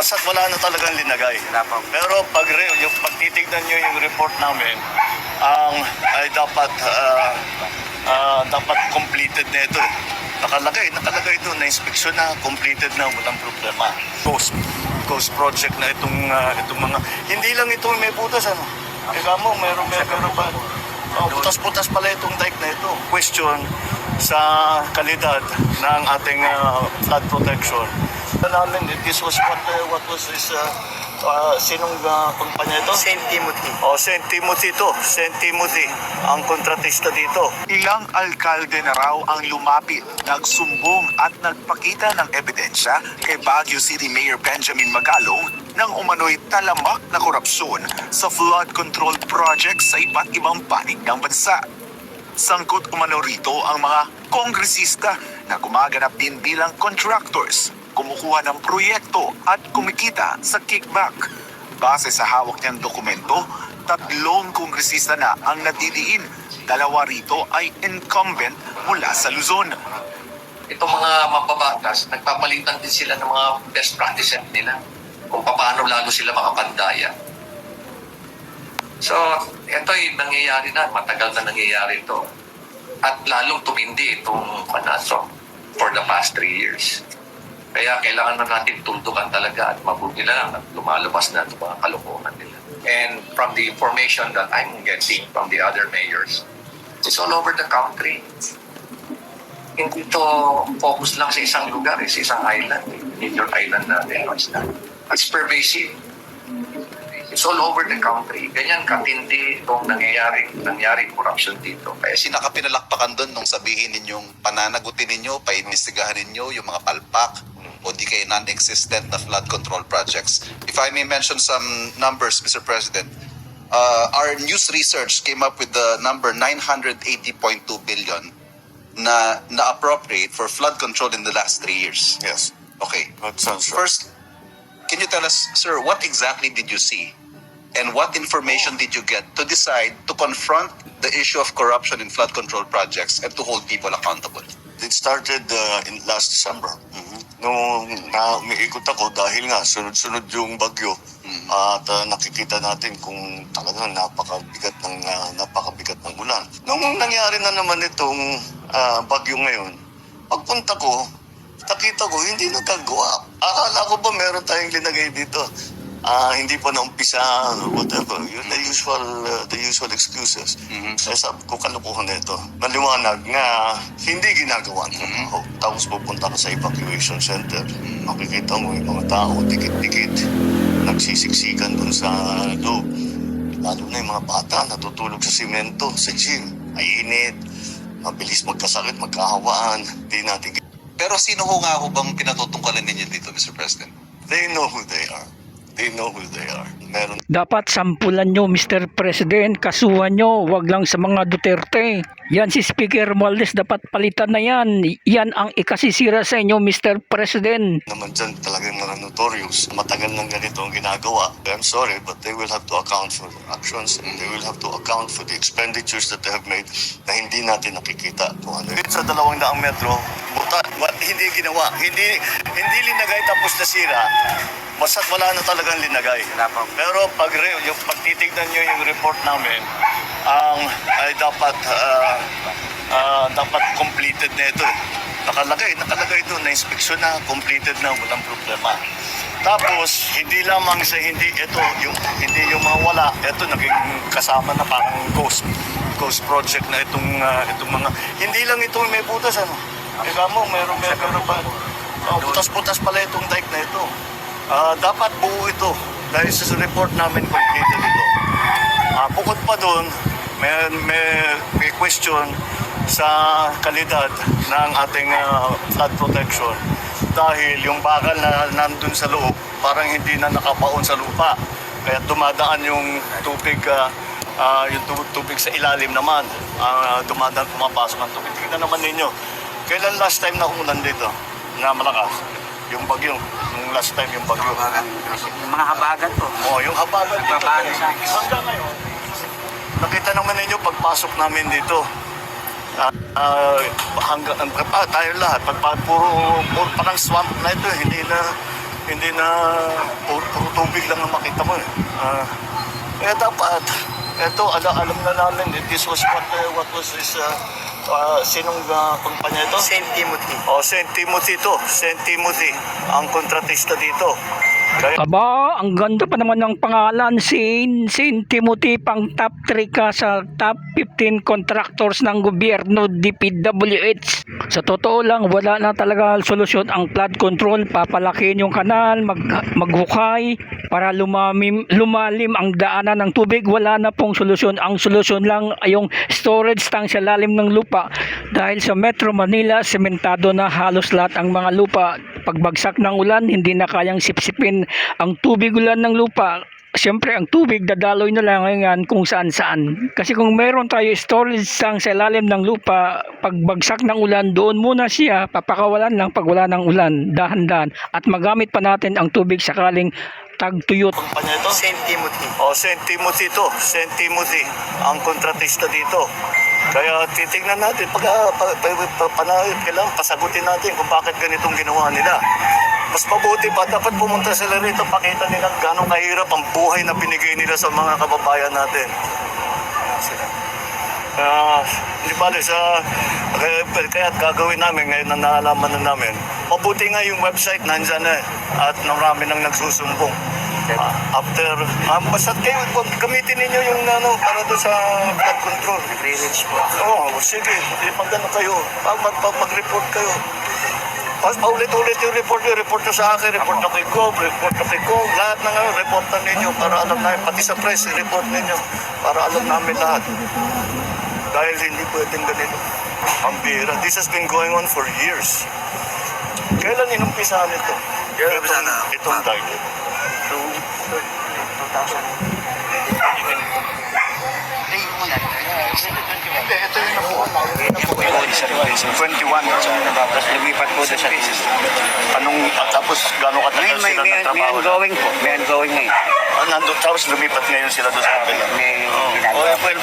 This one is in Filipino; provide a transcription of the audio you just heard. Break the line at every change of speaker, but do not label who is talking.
basta't wala na talagang linagay. Pero pag yung pag titignan nyo yung report namin, ang ay dapat ah, ah, dapat completed na ito. Nakalagay, nakalagay doon na inspeksyon na completed na walang problema. Ghost ghost project na itong ah, itong mga hindi lang ito may butas ano. Ika mo, meron meron, meron pa. Oh, butas-butas pala itong dike na ito. Question sa kalidad ng ating ah, flood protection. Namin, this was what, uh, what was this, uh, uh, sinong uh, kumpanya ito?
St. Timothy.
O, St. Timothy to. St. Timothy, ang kontratista dito.
Ilang alkalde na raw ang lumapit, nagsumbong at nagpakita ng ebidensya kay Baguio City Mayor Benjamin Magalong ng umano'y talamak na korupsyon sa flood control project sa iba't ibang panig ng bansa. Sangkot umano rito ang mga kongresista na gumaganap din bilang contractors, kumukuha ng proyekto at kumikita sa kickback. Base sa hawak niyang dokumento, tatlong kongresista na ang nadidiin. Dalawa rito ay incumbent mula sa Luzon.
itong mga mababatas, nagpapalitan din sila ng mga best practices nila kung paano lalo sila makapandaya. So, ito yung nangyayari na, matagal na nangyayari ito. At lalong tumindi itong manaso for the past three years. Kaya kailangan na natin tuldukan talaga at mabuti lang at lumalabas na itong mga kalokohan nila. And from the information that I'm getting from the other mayors, it's all over the country hindi to focus lang sa isang lugar, eh, sa isang island, eh, major island natin. no? It's, not. it's pervasive. It's all over the country. Ganyan katindi itong nangyayari, nangyari corruption dito. Kaya sin-
sinakapinalakpakan doon nung sabihin ninyong pananagutin ninyo, paimbestigahan ninyo yung mga palpak o di kayo non-existent na flood control projects. If I may mention some numbers, Mr. President, uh, our news research came up with the number 980.2 billion na na-appropriate for flood control in the last three years.
Yes,
Okay.
that sounds right.
First, can you tell us, sir, what exactly did you see? And what information did you get to decide to confront the issue of corruption in flood control projects and to hold people accountable?
It started uh, in last December. Nung na, umiikot ako dahil nga sunod-sunod yung bagyo at uh, nakikita natin kung talagang napakabigat ng uh, napakabigat ng ulan. Nung nangyari na naman itong uh, bagyo ngayon, pagpunta ko, nakita ko hindi nagagawa. Akala ko ba meron tayong linagay dito? Ah, hindi pa naumpisa, whatever. Yun the usual, uh, the usual excuses.
Mhm.
Kaya sabi ko, kalukuhan na ito. Maliwanag nga, hindi ginagawa ng trabaho. Tapos pupunta ka sa evacuation center. Makikita mo yung mga tao, dikit-dikit, nagsisiksikan dun sa loob. Lalo na yung mga bata, natutulog sa simento, sa gym. Ay init, mabilis magkasakit, magkahawaan. Di natin
Pero sino ho nga ho bang pinatutungkalan ninyo dito, Mr. President?
They know who they are. They know who they are. Meron
Dapat sampulan nyo, Mr. President, kasuhan nyo, wag lang sa mga Duterte. Yan si Speaker Romualdez, dapat palitan na yan. Yan ang ikasisira sa inyo, Mr. President.
naman dyan talagang mga notorious. Matagal nang ganito ang ginagawa. I'm sorry, but they will have to account for their actions and they will have to account for the expenditures that they have made na hindi natin nakikita kung ano. Sa dalawang daang metro, buta, what, hindi ginawa. Hindi, hindi linagay tapos nasira. Basta't wala na talagang linagay. Pero pag, re- yung, pag titignan nyo yung report namin, ang ay dapat ah, ah, dapat completed na ito. eh. Nakalagay, nakalagay doon na inspeksyon na completed na walang problema. Tapos hindi lamang sa hindi ito yung hindi yung mga wala, ito naging kasama na parang ghost ghost project na itong ah, itong mga hindi lang ito may butas ano. Ika mo, meron meron, meron pa. Oh, butas-butas pala itong dike na ito. Ah, dapat buo ito dahil sa report namin completed ito. Ah, bukod pa doon, may, may, may question sa kalidad ng ating ah, flood protection dahil yung bakal na nandun sa loob parang hindi na nakapaon sa lupa kaya dumadaan yung tubig ah, ah, yung tu- tubig sa ilalim naman Ah, dumadaan pumapasok ang tubig tingnan naman ninyo kailan last time na umulan dito na malakas yung bagyo yung last time yung bagyo
Yung mga habagat po.
Oh, yung habagat dito.
Nagbabago siya.
Hanggang ngayon, nakita naman ninyo pagpasok namin dito. Ah, ah, hanggang ah, tayo lahat pag, pag puro, puro parang swamp na ito hindi na hindi na puro, puro tubig lang ang makita mo eh. Ah, kaya dapat, ito, alam, alam na namin, this was what, uh, what was this, uh, uh, sinong uh, kumpanya ito?
St. Timothy.
O, St. Timothy to. St. Timothy, ang kontratista dito.
Aba, ang ganda pa naman ng pangalan, Saint, Saint Timothy, pang top 3 ka sa top 15 contractors ng gobyerno, DPWH. Sa totoo lang, wala na talaga solusyon ang flood control. Papalakin yung kanal, mag, maghukay, para lumamim, lumalim ang daanan ng tubig. Wala na pong solusyon. Ang solusyon lang ay yung storage tank sa lalim ng lupa. Dahil sa Metro Manila, sementado na halos lahat ang mga lupa. Pagbagsak ng ulan, hindi na kayang sipsipin ang tubig ulan ng lupa. Siyempre, ang tubig dadaloy na lang ngayon kung saan-saan. Kasi kung meron tayo storage tank sa ilalim ng lupa, pagbagsak ng ulan, doon muna siya, papakawalan lang pag wala ng ulan, dahan-dahan. At magamit pa natin ang tubig sakaling tagtuyot.
kumpanya ito?
St. Timothy.
O, St. Timothy to. St. Timothy, ang kontratista dito. Kaya titingnan natin, pag uh, pa, pa, pa, panahon, kailangan pasagutin natin kung bakit ganitong ginawa nila. Mas mabuti pa, dapat pumunta sila rito, pakita nila gano'ng kahirap ang buhay na binigay nila sa mga kababayan natin. Kaya, di ba, sa, kaya, kaya gagawin namin ngayon na naalaman na namin, mabuti nga yung website nandyan na eh, at marami nang nagsusumbong. Ah, after, um, basta kayo, wag gamitin ninyo yung ano, para doon sa flood control.
Nagre-reach po.
Oo, sige, pag ano kayo, pag, mag, pag, mag-report kayo. Pas paulit-ulit yung report nyo, report nyo sa akin, report na kay Gob, report na kay Gob, lahat ng ano, report na ninyo para alam namin, pati sa press, report ninyo para alam namin lahat. Dahil hindi pwedeng ganito. Ang bira. This has been going on for years. Kailan inumpisahan ito?
Kailan
Itong,
na?
itong dahil.
2000.
Ito yung nakuha na.
Yan po yung sa 21. Tapos lumipat po doon sa.
Anong, tapos gano'ng katagal
may,
sila
may, may
nagtrabaho?
ongoing po. May ongoing ngayon.
Ah, tapos lumipat ngayon sila doon sa kabila.
May
Oh,
ginagawa.
well,